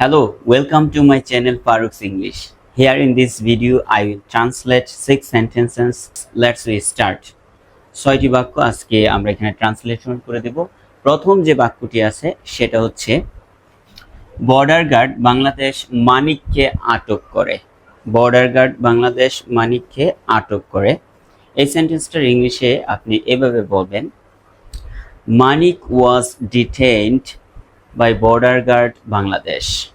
Hello, welcome to my channel Farooq's English. Here in this video, I will translate six sentences. Let's start. ছয়টি বাক্য আজকে আমরা এখানে translation করে দেব প্রথম যে বাক্যটি আছে সেটা হচ্ছে বর্ডার গার্ড বাংলাদেশ মানিককে আটক করে বর্ডার গার্ড বাংলাদেশ মানিককে আটক করে এই সেন্টেন্সটার ইংলিশে আপনি এভাবে বলবেন Manik was detained by border guard Bangladesh.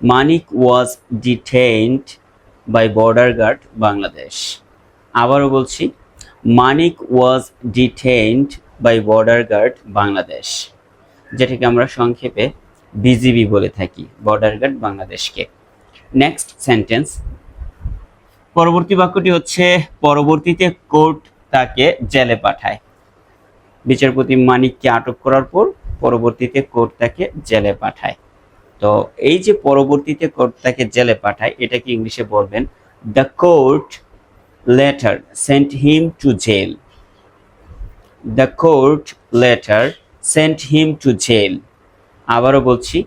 Manik was detained by border guard Bangladesh. আবারও বলছি Manik was detained by border guard Bangladesh যেটাকে আমরা সংক্ষেপে বিজিবি বলে থাকি বর্ডার গার্ড বাংলাদেশকে নেক্সট সেন্টেন্স পরবর্তী বাক্যটি হচ্ছে, পরবর্তীতে কোর্ট তাকে জেলে পাঠায় বিচারপতি মানিককে আটক করার পর পরবর্তীতে কোর্ট তাকে জেলে পাঠায়। তো এই যে পরবর্তীতে কোর্ট তাকে জেলে পাঠায় এটাকে ইংলিশে বলবেন? The court letter sent him to jail the court letter sent him to jail আবারও বলছি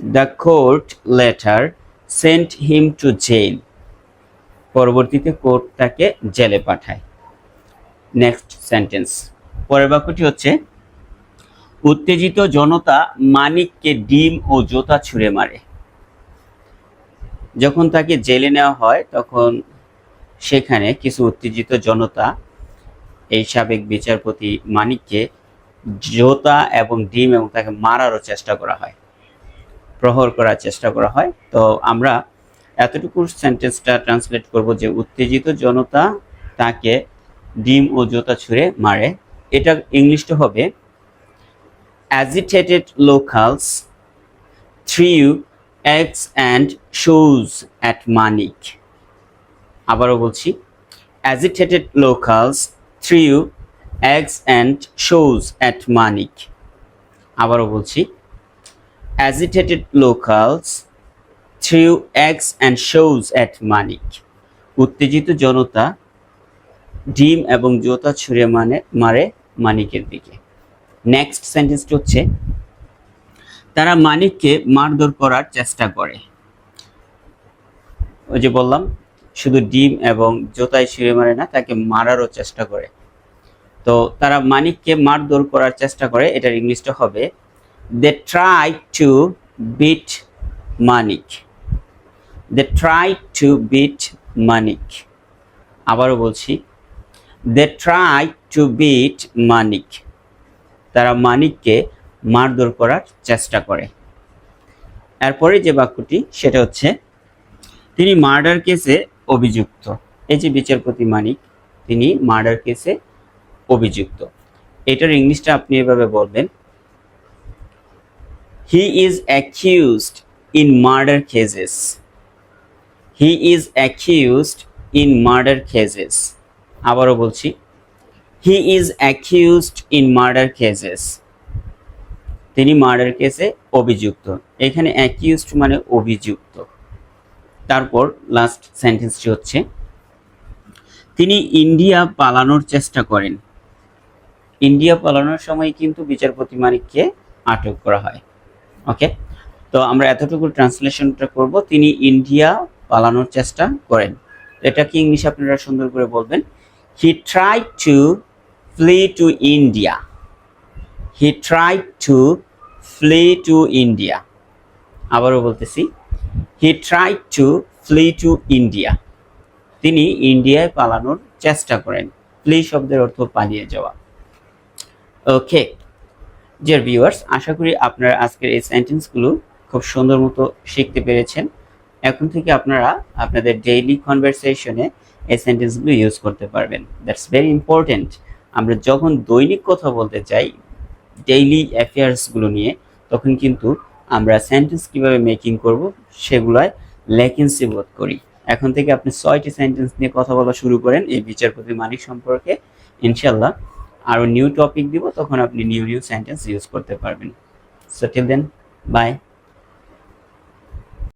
the court letter sent him to jail পরবর্তীতে কোর্ট তাকে জেলে পাঠায়। নেক্সট সেন্টেন্স পরের বাক্যটি হচ্ছে উত্তেজিত জনতা মানিককে ডিম ও জোতা ছুঁড়ে মারে। যখন তাকে জেলে নেওয়া হয়, তখন সেখানে কিছু উত্তেজিত জনতা এই সাবেক বিচারপতি মানিককে জোতা এবং ডিম এবং তাকে মারারও চেষ্টা করা হয়, প্রহর করার চেষ্টা করা হয়। তো আমরা এতটুকু সেন্টেন্সটা ট্রান্সলেট করব যে উত্তেজিত জনতা তাকে ডিম ও জোতা ছুঁড়ে মারে। এটা ইংলিশটা হবে agitated locals threw eggs and shoes at Manik. আবারও বলছি agitated locals threw eggs and shoes at Manik. আবারও বলছি agitated locals threw eggs and shoes at Manik. উত্তেজিত জনতা ডিম এবং জোতা ছুঁড়ে মানে মারে মানিকের দিকে নেক্সট সেন্টেন্সটি হচ্ছে? তারা মানিককে মারধর করার চেষ্টা করে। ওই যে বললাম, শুধু ডিম এবং জোতায় ছিঁড়ে মারে না, তাকে মারারও চেষ্টা করে। তো তারা মানিককে মারধর করার চেষ্টা করে, এটার ইংলিশটা হবে they try to beat Manik. They try to beat Manik. আবারও বলছি they try to beat Manik. তারা মানিককে মারধর করার চেষ্টা করে। এরপরে যে বাক্যটি, সেটা হচ্ছে, তিনি মার্ডার কেসে অভিযুক্ত। এই যে বিচারপতি মানিক, তিনি মার্ডার কেসে অভিযুক্ত। এটার ইংলিশটা আপনি এভাবে বলবেন he is accused in murder cases he is accused in murder cases আবারও বলছি he is accused in murder cases তিনি মার্ডার কেসে অভিযুক্ত। এখানে অ্যাকিউজড মানে অভিযুক্ত। তারপর লাস্ট সেন্টেন্সটি হচ্ছে, তিনি ইন্ডিয়া পালানোর চেষ্টা করেন। ইন্ডিয়া পালানোর সময় কিন্তু বিচারপতি মানিককে আটক করা হয়। ওকে তো আমরা এতটুকু ট্রান্সলেশনটা করব। তিনি ইন্ডিয়া পালানোর চেষ্টা করেন। এটা কি ইংলিশ আপনারা সুন্দর করে বলবেন। He try to flee to India. He tried to flee to India. আবারও বলতেছি he try to flee to India তিনি ইন্ডিয়ায় পালানোর চেষ্টা করেন। ফ্লি শব্দের অর্থ পালিয়ে যাওয়া। ওকে ডিয়ার ভিউয়ার্স আশা করি আপনারা আজকের এই সেন্টেন্সগুলো খুব সুন্দর মতো শিখতে পেরেছেন। এখন থেকে আপনারা আপনাদের ডেইলি কনভারসেশনে এই সেন্টেন্সগুলো ইউজ করতে পারবেন। দ্যাটস ভেরি ইম্পর্টেন্ট আমরা যখন দৈনিক কথা বলতে চাই ডেইলি অ্যাফেয়ার্সগুলো নিয়ে, তখন কিন্তু আমরা সেন্টেন্স কীভাবে মেকিং করব, সেগুলোয় লেকেন্সি বোধ করি। এখন থেকে আপনি ছয়টি সেন্টেন্স নিয়ে কথা বলা শুরু করেন, এই বিচারপতি মালিক সম্পর্কে। ইনশাল্লাহ আরও নিউ টপিক দিব, তখন আপনি নিউ নিউ সেন্টেন্স ইউজ করতে পারবেন। So till then by